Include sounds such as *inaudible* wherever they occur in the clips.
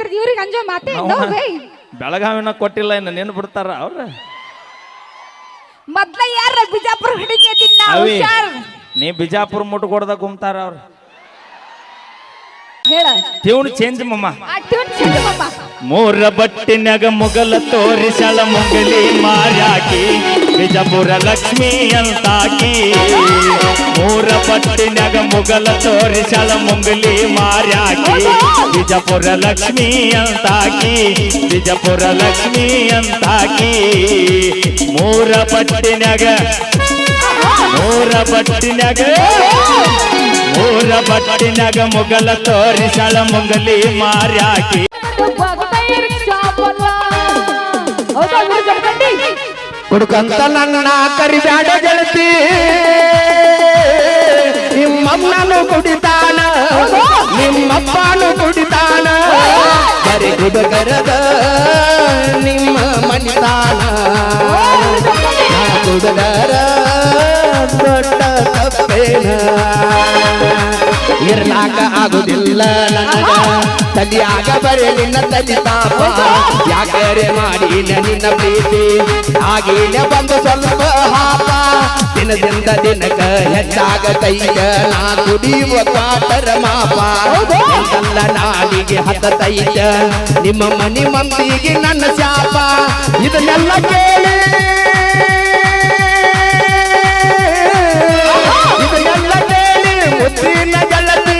ಮಾತಾಡ್ತಿರ್ತೀವಿ ಇವ್ರಿಗೆ ಅಂಜೋ ಮಾತೆ? ಬೇ ಬೆಳಗಾವಿನ ಕೊಟ್ಟಿಲ್ಲ ಇನ್ನು ನೆನ್ ಬಿಡ್ತಾರ ಅವ್ರ? ಮೊದ್ಲ ಯಾರ ಬಿಜಾಪುರ ಹಿಡಿಕೆ ನಾ ಅವಿ ಹುಷಾರ್? ನೀ ಬಿಜಾಪುರ ಮುಟ್ಕೊಡ್ದ ಗುಮ್ತಾರ ಅವ್ರ. ಹೇಳ. ಟ್ಯೂನ್ ಚೇಂಜ್ ಮಮ್ಮ. ಆ ಟ್ಯೂನ್ ಮೂರ ಬಟ್ಟಿನ್ಯಾಗ ಮುಗಲ ತೋರಿಸಳ ಮುಗಲಿ ಮಾರ್ಯಾಕಿ. ಬಿಜಾಪುರ ಲಕ್ಷ್ಮಿ ಅಂತಾಕಿ. ಮೂರ ಪಟ್ಟಿನಾಗ ಮುಗಲ ತೋರಿಸಲ ಮುಂಗಲಿ ಮಾರ್ಯಾಕಿ. ಬಿಜಾಪುರ ಲಕ್ಷ್ಮಿ ಅಂತಾಕಿ, ಬಿಜಾಪುರ ಲಕ್ಷ್ಮಿ ಅಂತಾಕಿ. ಮೂರ ಪಟ್ಟಿನಾಗ ಮೂರ ಪಟ್ಟಿನಾಗ ಮೂರ ಪಟ್ಟಿನಾಗ ಮುಗಲ ತೋರಿಸಳ ಮುಂಗಲಿ ಮಾರ್ಯಾಕಿ. ಹುಡುಕಂತ ನನ್ನ ಕರಿಬ್ಯಾಡ ಗೆಳತಿ. ನಿಮ್ಮಮ್ಮನು ಕುಡಿತಾನ, ನಿಮ್ಮಪ್ಪನು ಕುಡಿತಾನ. ಬರಿ ಹುಡುಗರದ ನಿಮ್ಮ ಮನಿತಾನ. ಹುಡುಗರ ದೊಡ್ಡ ತಪ್ಪೇನ? ಇರ್ಲಾಕ ಆಗುದಿಲ್ಲ ನನಗ. ತಲಿಯಾಗ ನಿನ್ನ ತಲಿ ತಾಪ ಯಾಕರೆ ಮಾಡಿ ನಿನ್ನ ಪ್ರೀತಿ. ಆಗೇನ ಬಂದು ಸ್ವಲ್ಪ ಹಾಪ. ದಿನದಿಂದ ದಿನಕ ಹೆಚ್ಚಾಗತೈತ ನಾ ಕುಡಿಯುವ ಕಾಟರ ಮಾಪ. ಎಲ್ಲ ನಾಡಿಗೆ ಹತ್ತತೈತ ನಿಮ್ಮ ಮನಿ ಮಂದಿಗೆ ನನ್ನ ಶಾಪ. ಇದನ್ನೆಲ್ಲ ಕೇಳಿ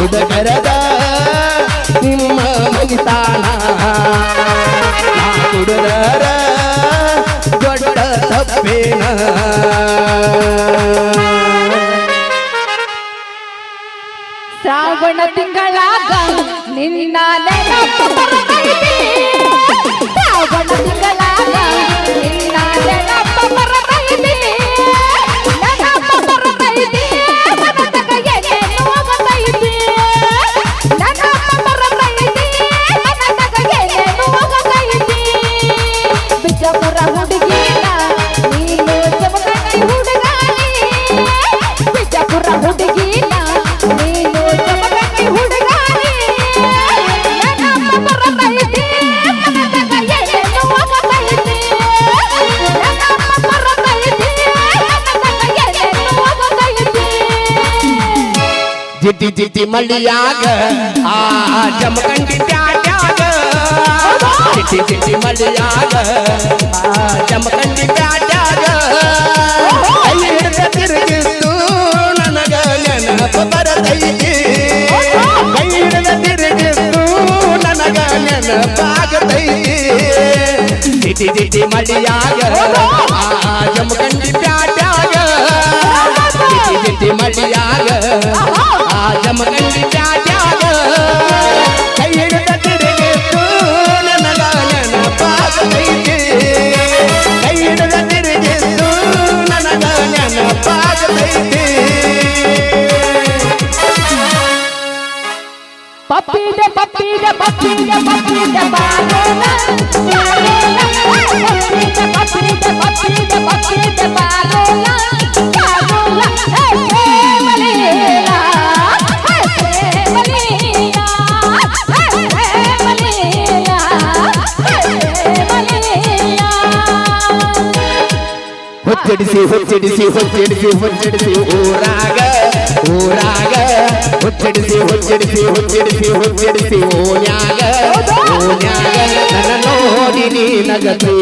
ಅರೆ ಕುಡಗರದ ನಿಮ್ಮ ಮುಗಿತಾನ ಕುಡದರ ದೊಡ್ಡ ತಪ್ಪೇನ. ಶ್ರಾವಣ ತಿಂಗಳಾಗ ನಿನ್ನ ಶ್ರಾವಣ ತಿಂಗಳಾಗ ಜಿಟಿ ಜಿಟಿ ಮಳಿಯಾಗ ಆ ಜಮಖಂಡಿ ಪ್ಯಾಟ್ಯಾಗ. ಜಿಟಿ ಜಿಟಿ ಮಳಿಯಾಗ ಆ ಜಮಖಂಡಿ ಪ್ಯಾಟ್ಯಾಗ. ಕೈ ಹಿಡ್ದ ತಿರುಗಿದ್ದು ನನಗ ನೆನಪ ಬರತೈತಿ. ಕೈ ಹಿಡ್ದ ತಿರುಗಿದ್ದು ಜಿಟಿ ಜಿಟಿ ಮಳಿಯಾಗ ಆ ಜಮಖಂಡಿ ಪ್ಯಾಟ್ಯಾಗ. ಜಿಟಿ ಜಿಟಿ ಮಳಿಯಾಗ I'm a country ಹುಚ್ಚಿಡಿಸಿ ಹುಚ್ಚಿಡಿಸಿ ಹುಚ್ಚಿಡಿಸಿ ಹುಚ್ಚಿಡಿಸಿ. ಊರಾಗ ಊರಾಗ ಹುಚ್ಚಿಡಿಸಿ ಹುಚ್ಚಿಡಿಸಿ ಹುಚ್ಚಿಡಿಸಿ ಹುಚ್ಚಿಡಿಸಿ. ಓನ್ಯಾಗ ಓನ್ಯಾಗ ನನ್ನ ನೋಡಿ ನೀ ನಗತಿ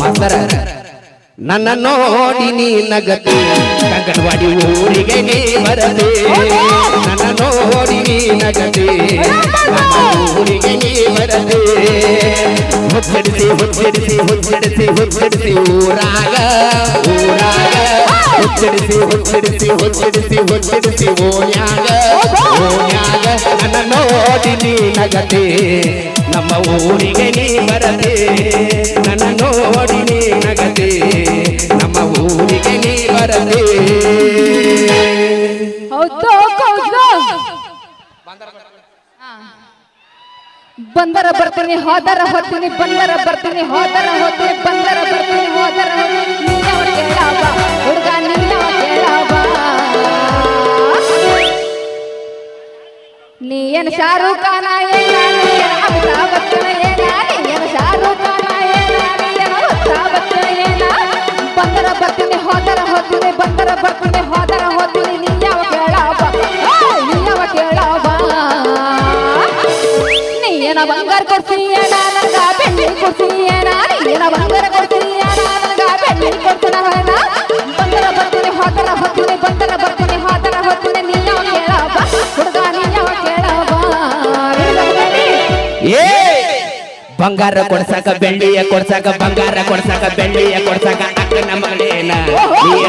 ಮಾಸ್ತರ. ನನ್ನ ನೋಡಿ ನೀ ನಗತಿ. ಕಂಕಣವಾಡಿ ಊರಿಗೆ ನೀ ಬರದೆ ನನ್ನ ನೋಡಿ ನೀ ನಗತಿ. ಊರಿಗೆ ನೀ ಬರದೆ ಹೊಚ್ಚಡಿಸಿ ಹೊಚ್ಚಡಿಸಿ ಹೊಚ್ಚಡಿಸಿ ಹೊಚ್ಚಡಿಸಿ ಊರಾಗ. ಊರಾಗ. ಹೊಚ್ಚಡಿಸಿ ಹೊಚ್ಚಡಿಸಿ ಹೊಚ್ಚಡಿಸಿ ಹೊಚ್ಚಡಿಸಿ ಓನ್ಯಾಗ ಓನ್ಯಾಗ ನನ್ನ ನೋಡಿ ನೀ ನಗತಿ. ನಮ್ಮ ಊರಿಗೆ ನೀ ಬರದೆ ನನ್ನ ನೋಡಿ ಹಾ. ಬಂದರ ಬರ್ತೀನಿ ಹೋದರ ಹೋಗ್ತೀನಿ ಬಂದರ ಬರ್ತೀನಿ ಹೋದರ ಹೋಗ್ತೀನಿ ಬಂದರ ಬರ್ತೀನಿ ಹೋದರ ಹುಡುಗ ನೀ ಏನು ಶಾರುಖ್ ಖಾನ ಏನು ಅಮಿತಾಬ್ ಬಚ್ಚನ ಬರ್ತೀನಿ ಹೋದರ ಹೋಗ್ತೀನಿ ಬಂದರ ಬರ್ತೀನಿ ಹೋದರ ಹೋಗ್ತೀನಿ ನೀ ಯಾವ ಕೇಳಾವ ನೀ ಯಾವ ಕೇಳಾವ ನೀ ಏನ ಬಂಗಾರ ಕೊಡ್ತೀನಿ ಏನ ನನಗ ಬೆಳ್ಳಿ ಕೊಡ್ತೀನಿ ಏನ ನೀ ಏನ ಬಂಗಾರ ಕೊಡ್ತೀನಿ ಏನ ನನಗ ಬೆಳ್ಳಿ ಕೊಡ್ತೀನಿ ಏನ ಬಂದರ ಬರ್ತೀನಿ ಹೋದರ ಹೋಗ್ತೀನಿ ಬಂದರ ಬರ್ತೀನಿ ಹೋದರ ಹೋಗ್ತೀನಿ ನೀ ಯಾವ ಕೇಳಾವ ಹುಡುಗ ನೀ ಯಾವ ಕೇಳಾವ ಏ ಬಂಗಾರ ಕೊಡ್ಸಾಕ ಬೆಳ್ಳಿಯ ಕೊಡ್ಸಾಕ ಬಂಗಾರ ಕೊಡ್ಸಾಕ ಬೆಳ್ಳಿಯ ಕೊಡ್ಸಾಕ ಅಕ್ಕನ ಮಗಳೇನ ನೀನ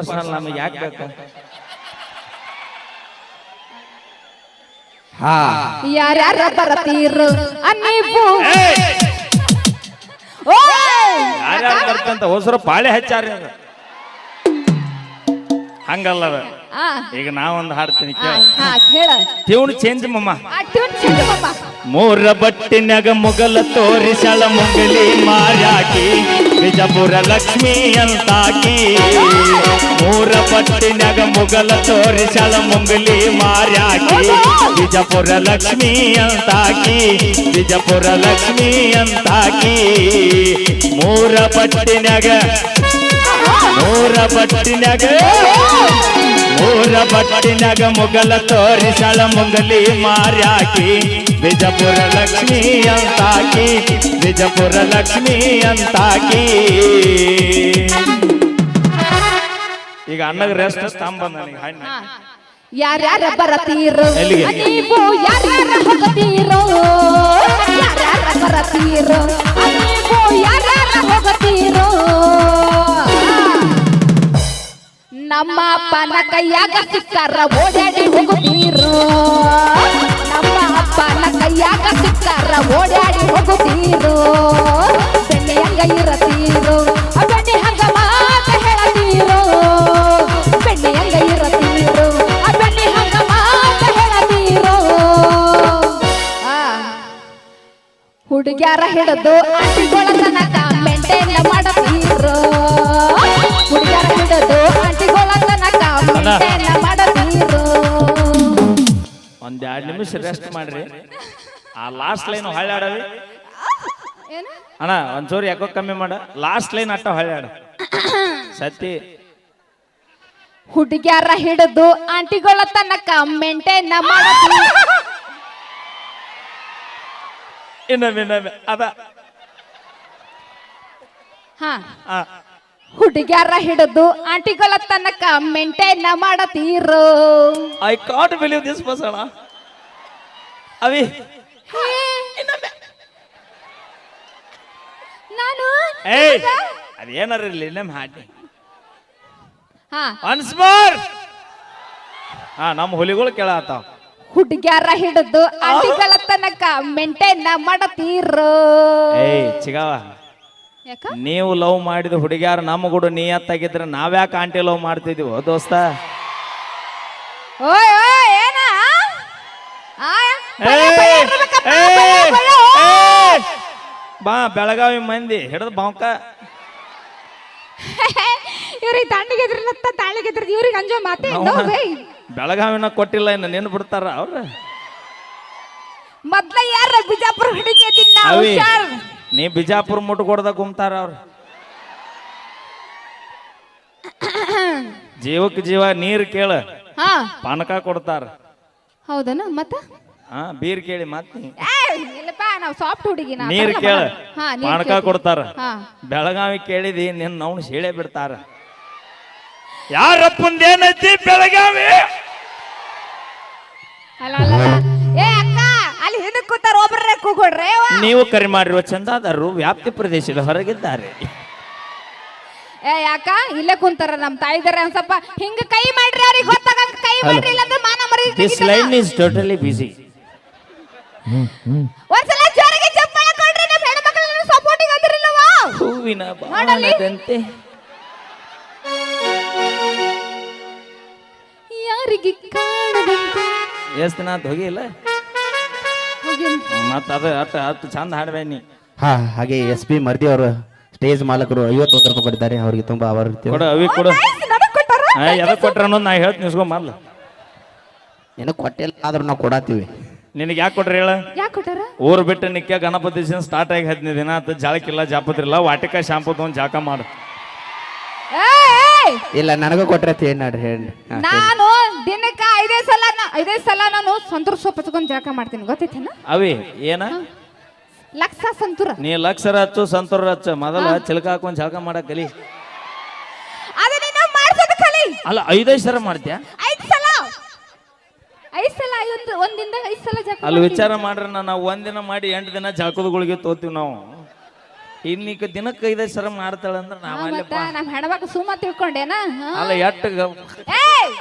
ಪರ್ಸನಲ್ ನಮಗೆ ಯಾಕೆ ಬೇಕು? ಹಾ. ಯಾರ್ಯಾರ ಬರತೀರು! ಓಯ್ ಯಾರ್ಯಾರು ಬರ್ತಂತ ಹೊಸರು ಪಾಳೆ ಹಚ್ಚಾರ ಹಂಗಲ್ಲ ಅದು. ಈಗ ನಾವೊಂದು ಹಾಡ್ತೀನಿ ಕೇಳ. ಹಾ ಹೇಳ ಟ್ಯೂನ್ ಚೇಂಜ್ ಮಮ್ಮ. ಆ ಟ್ಯೂನ್ ಚೇಂಜ್ ಮಮ್ಮ. ಮೂರ ಬಟ್ಟಿನಾಗ ಮುಗಲ ತೋರಿಸಳ ಮುಗಲಿ ಮಾರಾಕಿ ಬಿಜಾಪುರ ಲಕ್ಷ್ಮಿ ಅಂತಾಕಿ. ಮೂರ ಬಟ್ಟಿನಾಗ ಮುಗಲ ತೋರಿಸಳ ಮುಂಗಲಿ ಮಾರಾಕಿ ಬಿಜಾಪುರ ಲಕ್ಷ್ಮಿ ಅಂತಾಕಿ. ಬಿಜಾಪುರ ಲಕ್ಷ್ಮಿ ಅಂತಾಕಿ. ಮೂರ ಬಟ್ಟಿನಾಗ ಮೂರ ಬಟ್ಟಿನ್ಯಾಗ. ಮೂರ ಬಟ್ಟಿನಾಗ ಮುಗಲ ತೋರಿಸಳ ಮುಂಗಲಿ ಮಾರ್ಯಾಕಿ. ಬಿಜಪುರ ಲಕ್ಷ್ಮಿ ಅಂತಾಕಿ ಬಿಜಪುರ ಲಕ್ಷ್ಮಿ ಅಂತಾಕಿ. ಈಗ ಅಣ್ಣಗ ರೆಸ್ಟ್ ಸ್ತಂಭ ನನಗೆ ಹಣ್ಣು ಯಾರ್ಯಾರ ಬರತೀರು? ನೀವು ಯಾರ್ಯಾರ ಹೋಗತೀರೋ ಯಾರ್ಯಾರ ಬರತೀರೋ ನೀವು ಯಾರ್ಯಾರ ಹೋಗತೀರೋ. ನಮ್ಮ ಅಪ್ಪನ ಕೈಯಾಗ ಸಿಕ್ಕಾರ, ಓಡಾಡಿ ಹೋಗುತ್ತೀರು. ನಮ್ಮ ಅಪ್ಪನ ಕೈಯಾಗ ಸಿಕ್ಕಾರ, ಓಡಾಡಿ ಹೋಗುತ್ತೀರು. ಬೆಣ್ಣೆ ಹಂಗ ಇರತೀರೋ ಬೆಣ್ಣೆ ಹಂಗ ಮಾತ ಹೇಳತೀರು ಬೆಣ್ಣೆ ಹಂಗ ಇರತೀರೋ ಬೆಣ್ಣೆ ಹಂಗ ಮಾತ ಹೇಳತೀರು ಹುಡುಗ್ಯಾರ ಹಿಡಿದು ಆಟಿಗಳ ತನಕ ಮೆಂಟೇನ್ ಮಾಡತೀರೋ ಒಂದ್ ಎರಡ್ ನಿಮಿಷ ರೆಸ್ಟ್ ಮಾಡ್ರಿ. ಆ ಲಾಸ್ಟ್ ಲೈನ್ ಹೊಳ್ಳಾಡವಿ ಏನು? ಅಣ್ಣ ಒಂಚೂರು ಯಾಕೋ ಕಮ್ಮಿ ಮಾಡ. ಲಾಸ್ಟ್ ಲೈನ್ ಅಟ್ಟ ಹೊಳ್ಳಾಡ ಸತಿ. ಹುಡುಗ್ಯಾರ ಹಿಡಿದು ಆಂಟಿಗಳ ತನಕ ಮೆಂಟೇನ್ ಮಾಡತೀರೋ ಇನ್ನೊಮ್ಮೆ ಇನ್ನೊಮ್ಮೆ. ಅದ. ಹಾ. ಆ, ಹುಡುಗ್ಯಾರ ಹಿಡಿದು ಆಂಟಿಗಳ ತನಕ maintain ಮಾಡತೀರು I can't believe this person ಅವಿ. ನಾನು? ಏಯ್. ಅದೇನಾರ ಇರಲಿ ನಮ್ಮ ಹಾಡಿ. ಹಾ. ಒನ್ಸ್ ಮೋರ್ ಹಾ ನಮ್ಮ ಹುಲಿಗಳು ಕೇಳತ್ತಾವ ಹುಡುಗ್ಯಾರ ಹಿಡಿದು ಆಂಟಿಗಳ ತನಕ ಮೇಂಟೈನ್ ಮಾಡತೀರು. ಏಯ್ ಚಿಗಾವ. ನೀವು ಲವ್ ಮಾಡಿದ ಹುಡುಗ್ಯಾರ ನಮ್ಮ ಕೂಡ ನಿಯತ್ತಾಗಿದ್ರೆ ನಾವ್ಯಾಕೆ ಆಂಟಿ ಲವ್ ಮಾಡ್ತಿದೀವೋ ದೋಸ್ತ! ಬಾ ಬೆಳಗಾವಿ ಮಂದಿ ಹಿಡಿದು ಬಾಂಕ *laughs* ಇವ್ರಿಗೆ ತಣ್ಣಿಗೆ ಎದ್ರಲತ್ತ ತಾಳಿಗೆ ಎದ್ರ ಇವ್ರಿಗೆ ಅಂಜೋ ಮಾತೆ ಬೆಳಗಾವಿನ ಕೊಟ್ಟಿಲ್ಲ ಇನ್ನು ನೆನ್ ಬಿಡ್ತಾರ ಅವ್ರ? ಮೊದ್ಲ ಯಾರ ಬಿಜಾಪುರ ಹಿಡಿಕೆ ತಿನ್ನ ಅವಿ. ಹುಷಾರ್. ನೀ ಬಿಜಾಪುರ ಮುಟ್ಕೊಡ್ದಾಗ ಗುಮ್ತಾರ ಅವ್ರು. ಜೀವಕ್ಕೆ ಜೀವ ನೀರ್ ಕೇಳ. ಹಾ. ಪಾನಕ ಕೊಡ್ತಾರ. ಹೌದನ? ಮತ್ತ? ಹಾ ಬೀರ್ ಕೇಳಿ ಮತ್ತೆ ನೀ. ಇಲ್ಲಪ್ಪ ನಾವ್ ಸಾಫ್ಟ್ ಹುಡುಗಿ ನೀರ್ ಕೇಳ. ಮಾಡಲ್ಲ. ಹಾ ನೀರ್ ಪಾನಕ. ಕೊಡ್ತಾರ. ಹಾ. ಬೆಳಗಾವಿ ಕೇಳಿದಿ ನಿನ್ನ ಅವ್ನು ಸೀಳೆ ಬಿಡ್ತಾರ. ಯಾರಪ್ಪಂದೇನೈತಿ ಬೆಳಗಾವಿ? ಅಲ್ಲ ಅಲ್ಲ ನೀವು ಕರೆ ಮಾಡಿರುವ ಚಂದಾದಾರರು ವ್ಯಾಪ್ತಿ ಪ್ರದೇಶದ ಹೊರಗಿದ್ದಾರೆ. ಏ ಯಾಕ? ಇಲ್ಲೇ ಕುಂತಾರ ನಮ್ ತಾಯಿದಾರ ಅನ್ಸಪ್ಪ. ಸ್ವಲ್ಪ ಹಿಂಗ ಕೈ ಮಾಡ್ರಿ ಅವ್ರಿಗೆ ಗೊತ್ತಾಗಂಗ ಕೈ ಮಾಡ್ರಿ ಇಲ್ಲಾಂದ್ರೆ ಮಾನ ಮರ್ಯಾದೆ this line is totally busy ಒಂದ್ಸಲ ಜೋರಿಗೆ ಚಪ್ಪಾಳೆ ಕೊಡ್ರಿ ನಮ್ ಹೆಣ್ಮಕ್ಳನ್ನ ಸಪೋರ್ಟಿಂಗ್ ಅಂದ್ರಿಲ್ಲವಾ ಹೂವಿನ ಮಾಡಲಿ? ಬಾಣದಂತೆ. ಯಾರಿಗೆ ಕಾಣದಂತೆ? ಎಷ್ಟು ದಿನ ಆತ್ ಹೋಗಿಲ್ಲ. ಮತ್ತ ಅದ ಅಟ್ ಅಟ್ ಚಂದ ಹಾಡ್ಬೇ ಹಾ ಹಾಗೆ ಎಸ್ ಪಿ ಮರ್ದಿ ಅವರು ಸ್ಟೇಜ್ ಮಾಲಕರು ಐವತ್ತೊಂದು ರೂಪಾಯಿ ಕೊಟ್ಟಿದ್ದಾರೆ. ಅವರಿಗೆ ತುಂಬಾ ಅವರ್ ಕೊಡು ಅವಿ ಕೊಡು. ಎದಕ್ ಕೊಟ್ರ ಅನ್ನೋದು ನಾ ಹೇಳ್ತೀನಿ ಇಸ್ಕೊ ಮೊದ್ಲು. ಏನೋ ಕೊಟ್ಟಿಲ್ಲ ಆದ್ರೂ ನಾವು ಕೊಡಾತೀವಿ ನಿನಗೆ ಯಾಕೆ ಕೊಟ್ರಿ ಹೇಳ? ಯಾಕೆ ಕೊಟ್ಟಾರ? ಊರು ಬಿಟ್ಟು ನಿಕ್ಕ ಗಣಪತಿ ಸ್ಟಾರ್ಟ್ ಆಗಿ ಹದಿನೈದು ದಿನ ಆತ ಜಾಪತ್ರ ಇಲ್ಲ ವಾಟಿಕ ಶಾಂಪು ತಗೊಂಡ್ ಜಾಕ ಮಾಡು. ಏಯ್, ಇಲ್ಲ ನನಗೂ ಕೊಟ್ರೆ ಅಂತ ಏನ್ ನೋಡ್ರಿ ಹೇಳಿ ಹಾ, ಹೇಳಿ. ನಾನು ದಿನಕ್ಕ ಐದೇ ಸಲ ನಾ- ಐದೇ ಸಲ ನಾನು ಸಂತೂರ್ ಸೋಪ್ ಹಚ್ಕೊಂಡ್ ಜಳಕ ಮಾಡ್ತೀನಿ ಗೊತ್ತೈತೇನ? ಅವಿ ಏನ? ಲಕ್ಷ ಸಂತೂರ. ನೀ ಲಕ್ಷರ ಹಚ್ಚು ಸಂತೂರ ಹಚ್ಚು ಮೊದಲ ಚಿಲಕ ಹಾಕೊಂಡ್ ಜಳಕ ಮಾಡಕ್ ಕಲಿ. ಅದ ನೀನು ಮಾಡ್ಸೋದು ಕಲಿ. ಅಲ್ಲ ಐದೈದು ಸರ ಮಾಡ್ತೀಯ? ಐದ್ ಸಲ. ಐದ್ ಸಲ ಒಂದು ಒಂದಿಂದ ಐದ್ ಸಲ ಜಳಕ ಅಲ್ಲಿ ಮಾಡ್ತೀನಿ. ವಿಚಾರ ಮಾಡ್ರಿ ನಾವು ಒಂದಿನ ಮಾಡಿ ಎಂಟು ದಿನ ಜಾಕದಗಳಿಗೆ ತೋತೀವಿ ನಾವು. ಇನ್ನೀಗ ದಿನಕ್ಕೆ ಐದೈದು ಸರ ಮಾಡ್ತಾಳೆ ಅಂದ್ರೆ ಹಾ, ನಾವ್ ಮತ್ತ ಅಲ್ಲಪ್ಪ ನಮ್ ಹೆಣ್ಮಕ್ಳು ಸುಮ್ಮ ತಿಳ್ಕೊಂಡೇನ? ಹಾ? ಅಲ್ಲ ಎಟ್ಟು ಏಯ್!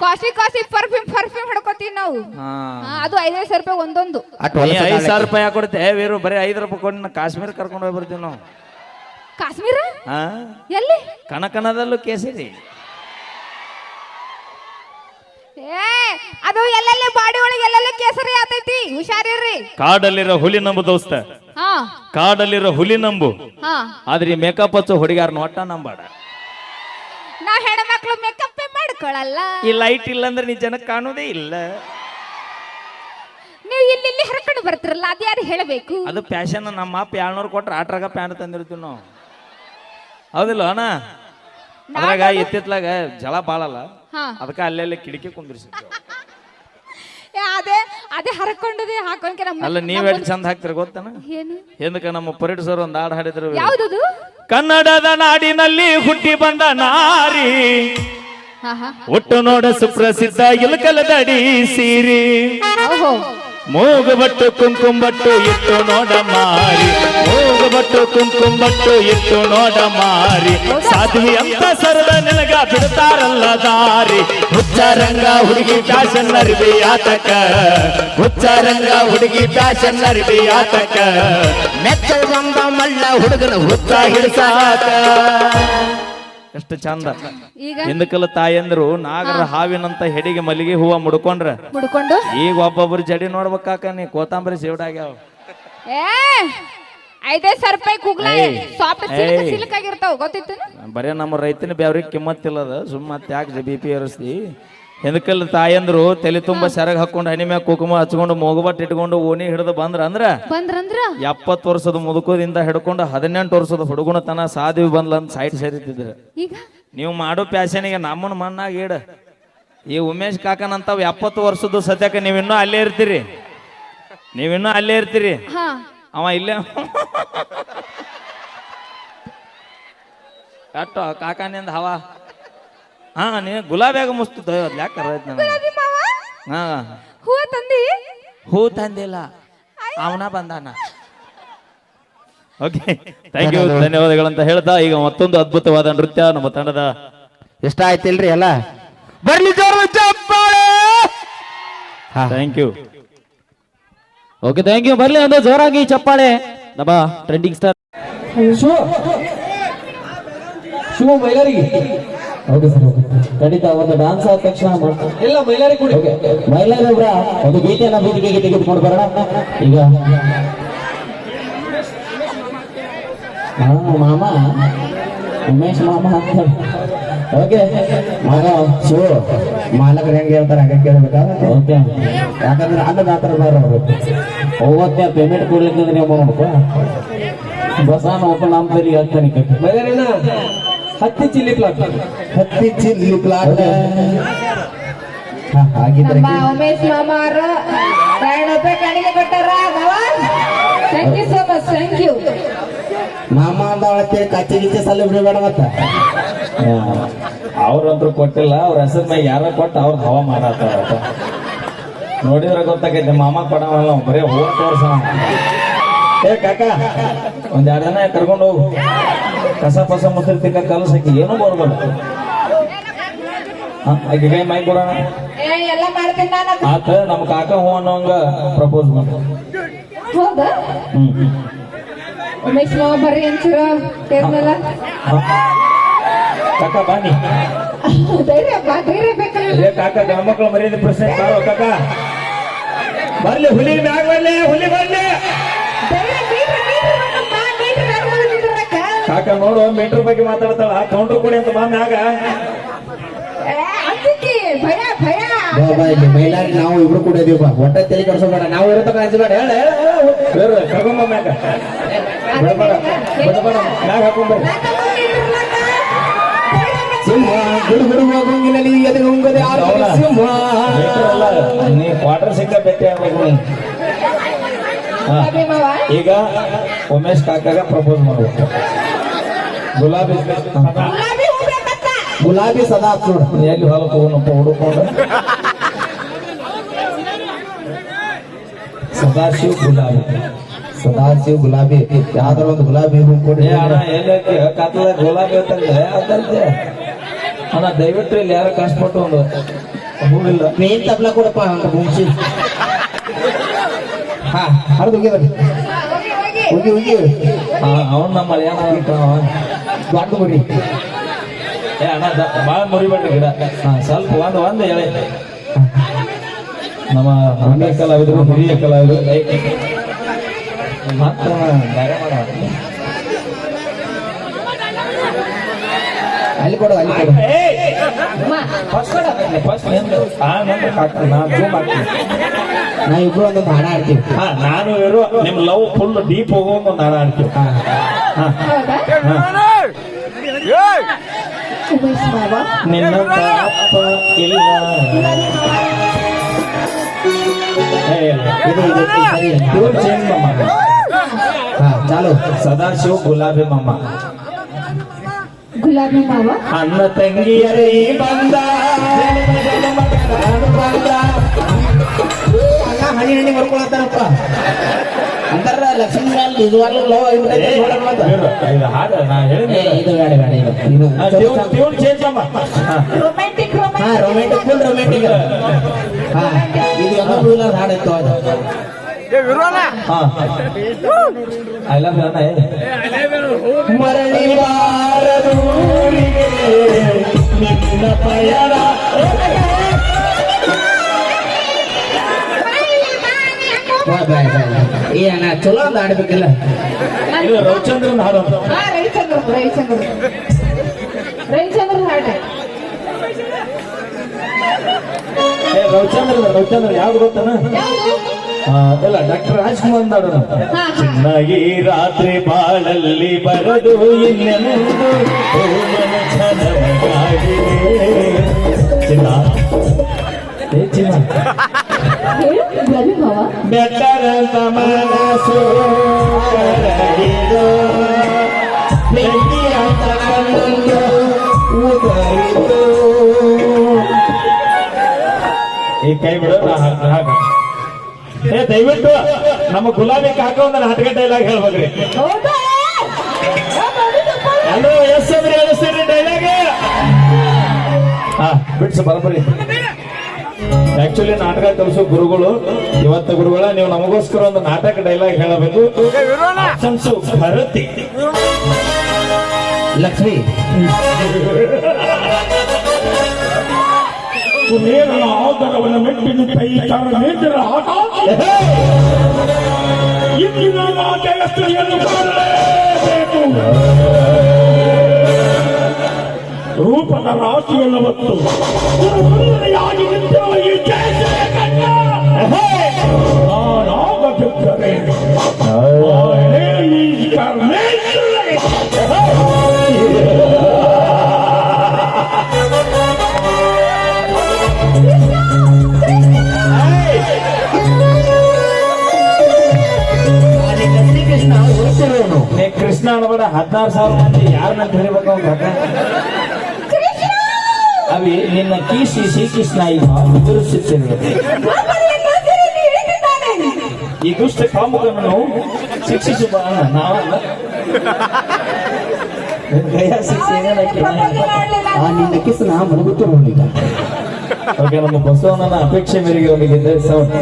ಕಾಸಿ ಕಾಸಿ ಪರ್ಫ್ಯೂಮ್ ಪರ್ಫ್ಯೂಮ್ ಹಿಡ್ಕೋತೀವಿ ನಾವು. ಹಾ. ಅದು ಐದೈದು ಸಾವಿರ ರೂಪಾಯಿ ಒಂದೊಂದು. ಅಟ್ ನೀ ಹೊಲಸು ಐದು ಸಾವಿರ ರೂಪಾಯಿ ಕೊಡ್ತೆ ವೀರು ಬರೀ ಐದು ರೂಪಾಯಿ ಕೊಟ್ಟು ಕಾಶ್ಮೀರ ಕರ್ಕೊಂಡು ಹೋಗಿ ಬರ್ತೀವಿ ನಾವು. ಕಾಶ್ಮೀರ? ಹಾ. ಎಲ್ಲಿ? ಕನಕನದಲ್ಲೂ ಕೇಸರಿ. ಏ ಅದು ಎಲ್ಲೆಲ್ಲಿ ಬಾಡಿ ಒಳಗೆ ಎಲ್ಲೆಲ್ಲಿ ಕೇಸರಿ ಆತೈತಿ? ಹುಷಾರಿರ್ರಿ. ಕಾಡಲ್ಲಿರೋ ಹುಲಿ ನಂಬು ದೋಸ್ತ. ಹಾ. ಕಾಡಲ್ಲಿರೋ ಹುಲಿ ನಂಬು. ಹಾ. ಆದ್ರೆ ಈ ಮೇಕಪ್ ಹಚ್ಚೋ ಹುಡುಗಾರ ನೋಟ ನಂಬಾಡ. ನಾ ಹೆಣ್ಮಕ್ಳು ಮೇಕಪ್ ಮಾಡ್ಕೊಳಲ್ಲ. ಈ ಲೈಟ್ ಇಲ್ಲ ಅಂದ್ರೆ ನೀ ಜನಕ್ಕೆ ಕಾಣೋದೇ ಇಲ್ಲ. ನೀವು ಇಲ್ಲಿ ಇಲ್ಲಿ ಹರ್ಕೊಂಡು ಬರ್ತಿರಲ್ಲ ಅದು ಯಾರು ಹೇಳಬೇಕು? ಅದು ಪ್ಯಾಶನ್ ನಮ್ಮ ಅಪ್ಪ ಏಳ್ನೂರು ಕೊಟ್ರೆ ಆಟ್ರಾಗ ಪ್ಯಾನ್ ತಂದಿರ್ತೀವಿ ನಾವು. ಹೌದಿಲ್ಲ ಅಣ್ಣ? ಅದ್ರಾಗ ಎತ್ತಿತ್ಲಾಗ ಜಲ ಬಾಳಲ್ಲ. ಹಾ. ಅದಕ್ಕೆ ಅಲ್ಲೆಲ್ಲ ಕಿಟಕಿ ಕುಂದಿರ್ಸಿದ್ವಿ. ಏ, ಅದೇ ಅದೇ ಹರ್ಕೊಂಡದೆ ಹಾಕೊಂಡ್ಕೆ ನಮ್ಮ ಅಲ್ಲ ನೀವ್ ಚಂದ ಹಾಕ್ತಿರ ಗೊತ್ತನ? ಏನು? ಹಿಂದಕ್ಕೆ ನಮ್ಮ ಪರೇಡ್ ಸರ್ ಒಂದು ಹಾಡು ಹಾಡಿದ್ರು. ಯಾವ್ದದು? ಕನ್ನಡದ ನಾಡಿನಲ್ಲಿ ಹುಟ್ಟಿ ಬಂದ ನಾರಿ. ಒಟ್ಟು ನೋಡ ಸುಪ್ರಸಿದ್ಧ ಇಲಕಲದಡಿ ಸೀರಿ. ಮೂಗುಬಟ್ಟು ಕುಂಕುಂಬಟ್ಟು ಇಟ್ಟು ನೋಡ ಮಾರಿ. ಮೂಗುಬಟ್ಟು ಕುಂಕುಂಬಟ್ಟು ಇಟ್ಟು ನೋಡ ಮಾರಿ. ಸಾಧ್ವಿ ಅಂತ ಸರದ ನಿನಗ ಬಿಡ್ತಾರಲ್ಲ ದಾರಿ. ಹುಚ್ಚಾರಂಗ ಹುಡುಗಿ ಫ್ಯಾಷನ್ ಅರಿವಿ ಆತಕ. ಹುಚ್ಚಾರಂಗ ಹುಡುಗಿ ಫ್ಯಾಷನ್ ಅರಿವಿ ಆತಕ. ಮೆಚ್ಚ ಮಳ್ಳ ಹುಡುಗನ ಹುಚ್ಚ ಹಿಡ್ಸಾಕ. ಎಷ್ಟು ಚಂದ. ಈಗ? ಹಿಂದಕಲ್ಲ ತಾಯಂದ್ರು ನಾಗರ ಹಾವಿನಂತ ಹೆಡಿಗೆ ಮಲ್ಲಿಗೆ ಹೂವ ಮುಡ್ಕೊಂಡ್ರ? ಮುಡ್ಕೊಂಡು? ಈಗ ಒಬ್ಬೊಬ್ರು ಜಡಿ ನೋಡ್ಬೇಕಾಕ ನೀ ಕೋತಂಬರಿ ಸೇವಡಾಗ್ಯಾವ ಏ ಐದೈದು ಸಾವಿರ ರೂಪಾಯಿ ಕೂಗ್ಲ. ಸಾಫ್ಟ್ ಸಿಲ್ಕ್ ಏಯ್. ಸಿಲ್ಕ್ ಆಗಿರ್ತಾವ ಗೊತ್ತಿತ್ತು ಬರೇ ನಮ್ಮ ರೈತನ ಬ್ಯಾವ್ರಿಗೆ ಕಿಮ್ಮತ್ತಿಲ್ಲದ ಸುಮ್ಮ ಮತ್ತೆ ಯಾಕೆ ಬಿ ಪಿ ಏರಿಸ್ತಿ ಹಿಂದಕಲ್ಲ ತಾಯಂದ್ರು ತಲೆ ತುಂಬ ಸೆರಗ ಹಾಕೊಂಡು ಹಣಿಮೆ ಕುಕುಮ ಹಚ್ಕೊಂಡು ಮೂಗುಬಟ್ಟು ಇಟ್ಕೊಂಡು ಓಣಿ ಹಿಡಿದು ಬಂದ್ರ ಅಂದ್ರ ಬಂದ್ರಂದ್ರ? ಎಪ್ಪತ್ತು ವರ್ಷದ ಮುದುಕೋದಿಂದ ಹಿಡ್ಕೊಂಡು ಹದಿನೆಂಟು ವರ್ಷದ ಹುಡುಗನ ತನ ಸಾಧಿ ಬಂದ್ಲ ಅಂತ ಸೈಟ್ ಸೇರಿತಿದ್ರು ಈಗ? ನೀವು ಮಾಡೋ ಪ್ಯಾಶನಿಗೆ ನಮ್ಮನ್ನ ಮಣ್ಣಾಗ ಇಡ ಈ ಉಮೇಶ್ ಕಾಕನಂತಾವ್ ಎಪ್ಪತ್ತು ವರ್ಷದ ಸದ್ಯಕ್ಕೆ ನೀವಿನ್ನೂ ಅಲ್ಲೇ ಇರ್ತೀರಿ. ನೀವಿನ್ನೂ ಅಲ್ಲೇ ಇರ್ತೀರಿ. ಹಾ. ಅವ ಇಲ್ಲೇ. ಅಟ್ಟು ಕಾಕಾನಿಂದ ಹವಾ. ಹಾ ನೀ ಗುಲಾಬ್ಯಾಗ ಮುಸ್ತು ಯಾಕೆ ನನಗೆ? ಮಾವ? ಹಾ. ಹೂವ ತಂದಿ? ಹೂ ತಂದಿಲ್ಲ. ಅವನ ಬಂದಾನ. ಓಕೆ ಥ್ಯಾಂಕ್ ಯು ಧನ್ಯವಾದಗಳಂತ ಹೇಳ್ತಾ ಈಗ ಮತ್ತೊಂದು ಅದ್ಭುತವಾದ ನೃತ್ಯ ನಮ್ಮ ತಂಡದ. ಇಷ್ಟ ಆಯ್ತಿಲ್ರಿ ಎಲ್ಲ? ಬರ್ಲಿ ಜೋರು ಚಪ್ಪಾಳೆ! ಹಾ. Thank you okay thank you ಬರ್ಲಿ ಒಂದು ಜೋರಾಗಿ ಚಪ್ಪಾಳೆ. ನಮ್ಮ ಟ್ರೆಂಡಿಂಗ್ ಸ್ಟಾರ್ ಶಿವ ಶಿವ ಮೈಲಾರಿಗೆ ಓಕೆ ಸರ್ ಖಂಡಿತ ಒಂದು ಡಾನ್ಸ್ ಆದ ತಕ್ಷಣ ಮಹಿಳೆಯರ ಕೂಡ. ಒಂದು ಗೀತೆಯನ್ನ ಬೀದಿಗೆಗೆ ತೆಗೆದುಕೊಂಡು ಬರೋಣ. ಈಗ ಮಾಮ. ಉಮೇಶ್ ಮಾಮ ಅಂತ. ಓಕೆ ಮಗ ಶಿವ. ಮಾಲಕರು ಹೆಂಗೆ ಹೇಳ್ತಾರೆ ಹಾಗೆ ಕೇಳ್ಬೇಕಾ? ಓಕೆ. ಯಾಕಂದ್ರೆ ಅನ್ನದಾತರ ಬಾರ ಅವರು ಹೋಗತ್ತೆ ಪೇಮೆಂಟ್ ಕೊಡ್ಲಿಕ್ಕೆ ನೀವು ಮಾಡ್ಬೇಕು ಬಸ್ ಒಬ್ಬ ನಮ್ಮ ತಲೆಗೆ ಹಾಕ್ತಾನೆ ಹತ್ತಿ ಚಿಲ್ಲಿ ಪ್ಲಾಟ್ ಹತ್ತಿ ಚಿಲ್ಲಿ ಪ್ಲಾಟ್ ಹಾಗಿದ್ರೆ ನಮ್ಮ ಉಮೇಶ್ ಮಾಮ ಅವರು ಎರಡು ರೂಪಾಯಿ ಕಣಿಗೆ ಕೊಟ್ಟಾರ thank you so much thank you ಮಾಮ ಅಂದ ಅವತ್ತೆ ಕಚ್ಚಿ ಗಿಚ್ಚಿ ಸಲ ಬಿಡಬೇಡ ಮತ್ತ ಅವ್ರಂತೂ ಕೊಟ್ಟಿಲ್ಲ ಅವ್ರ ಹೆಸರು ಮ್ಯಾಗ ಯಾರ ಕೊಟ್ಟು ಅವ್ರ ಹವಾ ಮಾಡತ್ತಾರ ನೋಡಿದ್ರೆ ಗೊತ್ತಾಗೈತೆ ಮಾಮ ಕೊಡವಲ್ಲ ಬರೀ ಹೋಗ್ ತೋರ್ಸ ಏ ಕಾಕ. ಒಂದ್ ಎರಡು ಜನ ಕರ್ಕೊಂಡು ಹೋಗು. ಕಸ ಪಸ ಮುಸ್ರಿ ತಿಕ್ಕ ಕಲಸಕ್ಕೆ ಏನೂ ಬರ್ಬಾರ್ದು ಆಕೆ ಕೈ ಮೈ ಕೊಡೋಣ. ಆತ ನಮ್ಮ ಕಾಕ ಹೂ ಅನ್ನೋಂಗ ಪ್ರಪೋಸ್ ಮಾಡ ಉಮೇಶ್ ಬರ್ರಿ ಅಂತೀರ? ಕೇಳ್ದಲ್ಲ? ಕಾಕ ಬಾನಿ ಧೈರ್ಯ ಬಾ ಧೈರ್ಯ ಬೇಕಲ್ಲ. ಏ ಕಾಕ ಗಣಮಕ್ಳು ಮರ್ಯಾದೆ ಪ್ರಶ್ನೆ ಕಾಕ. ಬರ್ಲಿ ಹುಲಿ ಮ್ಯಾಗ ಬರ್ಲಿ ಹುಲಿ ಬರ್ಲಿ. ಕಾಕ ನೋಡು ಮೀಟರ್ ಬಗ್ಗೆ ಮಾತಾಡ್ತಾಳ. ಕೌಂಟರ್ ಕೊಡಿ ಅಂತ ಬಾ ಮ್ಯಾಗ. ಏ, ಅಂಜಿಕೆ ಭಯ ಭಯ. ಬಾಬಾ ಇಲ್ಲಿ ಮೈಲಾರಿ ನಾವು ಇಬ್ರು ಕೂಡ ಇದೀವಿ. ಬಾ ಒಟ್ಟ ತಲೆ ಕೆಡಿಸೋಬೇಡ ನಾವು ಇರತಕ್ಕ ಅನ್ಸಬೇಡ ಹೇಳ ಬೇರೆ ಕರ್ಕೊಂಬ ಮ್ಯಾಗ. ಬಿಡಬೇಡ ಬಿಡಬೇಡ ಮ್ಯಾಗ ಹಾಕೊಂಬರ್ರಿ ನಾ. ಸಿಂಹ ಗುಡು ಗುಡು ಎದೆ ಆರು ಸಿಂಹ. ಕ್ವಾರ್ಟರ್ ಸಿಕ್ಕ ಬೆಟ್ಟಿ ಆಗ್ಬೇಕು ನೀ ಈಗ ಉಮೇಶ್ ಕಾಕಾಗ ಪ್ರಪೋಸ್ ಮಾಡ್ಬೇಕು. ಗುಲಾಬಿ ಗುಲಾಬಿ ಸದಾ ನೋಡು ಎಲ್ಲಿ ಹೊಲಕ್ಕೆ ಹೋಗೋಣಪ್ಪ ಹುಡುಕೊಂಡು? ಸದಾಶಿವ್ ಗುಲಾಬಿ. ಸದಾಶಿವ್ ಗುಲಾಬಿ. ಯಾವ್ದಾರ ಒಂದು ಗುಲಾಬಿ ಹೂ ಕೊಡಿ. ಏ ಅಣ್ಣ ಎಲ್ಲಕ್ಕೆ ಕತ್ಲ ಗುಲಾಬಿ ಅಂತಂದ್ರೆ ಅದಂತೆ ಅಣ್ಣ ದಯವಿಟ್ಟು ಇಲ್ಲಿ ಯಾರು ಕಷ್ಟಪಟ್ಟು ಒಂದು ಹೂವಿಲ್ಲ ಮೇನ್ ತಬ್ಲ ಕೊಡಪ್ಪ ಅಂತ ಮುಗಿಸಿ ಹಾ ಹರಿದು ಹೋಗಿ ಹೋಗಿ ಹೋಗಿ. ಅವನ್ ನಮ್ಮ ಮಳೆಯಾನ ದೊಡ್ಡ ಮುರಿ. ಏ ಅಣ್ಣ ಭಾಳ ಮುರಿಬೇಡ್ರಿ ಗಿಡ. ಹಾ. ಸ್ವಲ್ಪ ಒಂದು ಒಂದು ಹೇಳಿ ನಮ್ಮ ಹಣ್ಣ ಕಲಾವಿದರು ಹಿರಿಯ ಕಲಾವಿದರು ಮತ್ತೆ ಬೇರೆ ಮಾಡ. ಅಲ್ಲಿ ಕೊಡು ಅಲ್ಲಿ ಕೊಡು. ನಾ ಇಬ್ರು ಒಂದೊಂದು ಹಾಡ ಆಡ್ತೀವಿ ಹಾ ನಾನು ಇವರು ನಿಮ್ ಲವ್ ಫುಲ್ ಡೀಪ್ ಹೋಗೋ ಒಂದು ಹಾಡ ಆಡ್ತೀವಿ ಹಾ. ಹಾ. ಮಾವ ನಿನ್ನ ಅಪ್ಪ ಇಲ್ಲ. ಟ್ಯೂನ್ ಚೇಂಜ್ ಹಾ ಚಾಲು. ಸದಾಶಿವ ಗುಲಾಬಿ ಮಾಮ. ಗುಲಾಬಿ ಮಾವ. ಅನ್ನ ತಂಗಿಯರೇ ಬಂದ. ಬಂದ ಅಣ್ಣ ಹಣಿ ಹಣಿ ಬರ್ಕೊಳತ್ತಾರಪ್ಪ ಅಂತಾರ ಲಕ್ಷ್ಮೀ ಮ್ಯಾಲ ನಿಜವಾಗ್ಲೂ ಲವ್ ಏ, ಇರು, ಇದು ಬೇಡ. ಬೇಡ. ರೊಮ್ಯಾಂಟಿಕ್ ಹಾ ರೊಮ್ಯಾಂಟಿಕ್ ಫುಲ್ ರೊಮ್ಯಾಂಟಿಕ್ ಹಾ. ಇದು ಎಲ್ಲ ರೂಲರ್ ಹಾಡು ಇತ್ತು ಅದು. ಹಾ. ಐ ಲವ್ ಯು ಅಣ್ಣ ಏ. ಮರಳಿ ಬಾರದೂರಿಗೆ ನಿನ್ನ ಪಯಣ. ಏ ಅಣ್ಣ ಚಲೋ ಒಂದು ಆಡ್ಬೇಕಿಲ್ಲ. ಇದು ರವಿಚಂದ್ರನ್ ಹಾಡು. ಅಂತ. ಹಾ ರವಿಚಂದ್ರ ರವಿಚಂದ್ರ ರವಿಚಂದ್ರ ಹಾಡ. ಏ ರವಿಚಂದ್ರ ರವಿಚಂದ್ರ ಯಾವ್ದು ಗೊತ್ತನ? ಇಲ್ಲ ಡಾಕ್ಟರ್ ರಾಜ್ಕುಮಾರ್ ಹಾ, ಈ ಚೆನ್ನಾಗಿ ರಾತ್ರಿ ಬಾಳಲ್ಲಿ ಬರದು ಇನ್ನೆಂದು ಓಮನ. ಚಿನ್ನ. ಏ ಚಿನ್ನ. ಬೆಟ್ಟರ ಕಣ್ಣನ್ನು ಉದರಿತು. ಈ ಕೈ ಬಿಡು. ಏ ದಯವಿಟ್ಟು ನಮ್ಮ ಗುಲಾಬಿ ಕಾಕ ಒಂದು ನಾಟಕ ಡೈಲಾಗ್ ಹೇಳ್ಬೇಕ್ರಿ. ಎಲ್ಲರೂ ಎಸ್ ಅಂದ್ರೆ ಹೇಳಿಸ್ತೀರಿ ಡೈಲಾಗ್ ಹಾ ಬಿಡ್ಸು ಬರಬರಿ ಆಕ್ಚುಲಿ ನಾಟಕ ಕಲಿಸೋ ಗುರುಗಳು ಇವತ್ತು ಗುರುಗಳ ನೀವು ನಮಗೋಸ್ಕರ ಒಂದು ನಾಟಕ ಡೈಲಾಗ್ ಹೇಳಬೇಕು. ಸನ್ಸು ಭರತಿ. ಲಕ್ಷ್ಮಿ. ರೂಪದ ರಾಶಿಯನ್ನು ಮತ್ತು ಈ ಜಯ ಜಯ ಕೃಷ್ಣ ಅನ್ಬೇಡ ಹದಿನಾರು ಸಾವಿರ ಮಂದಿ ಯಾರನ್ನ ಕರಿಬೇಕು ಅವ್ನ ಕಥೆ ಅವಿ ನಿನ್ನ ಕೀಸಿ ಶ್ರೀ ಕೃಷ್ಣ ಈಗ ಎದುರಿಸುತ್ತಿರುವೆ ಈ ದುಷ್ಟ ಕಾಮುಕನನ್ನು ಶಿಕ್ಷಿಸು ಬಾ ನಾವಲ್ಲ ಆ ನಿನ್ನ ಕಿಸ್ ನಾ ಮುಳುಗುತ್ತಿರೋನಿಗ ಓಕೆ ನಮ್ಮ ಬಸವಣ್ಣನ ಅಪೇಕ್ಷೆ ಮೇರೆಗೆ ಅವನಿಗೆ ಸೌಂಡ್.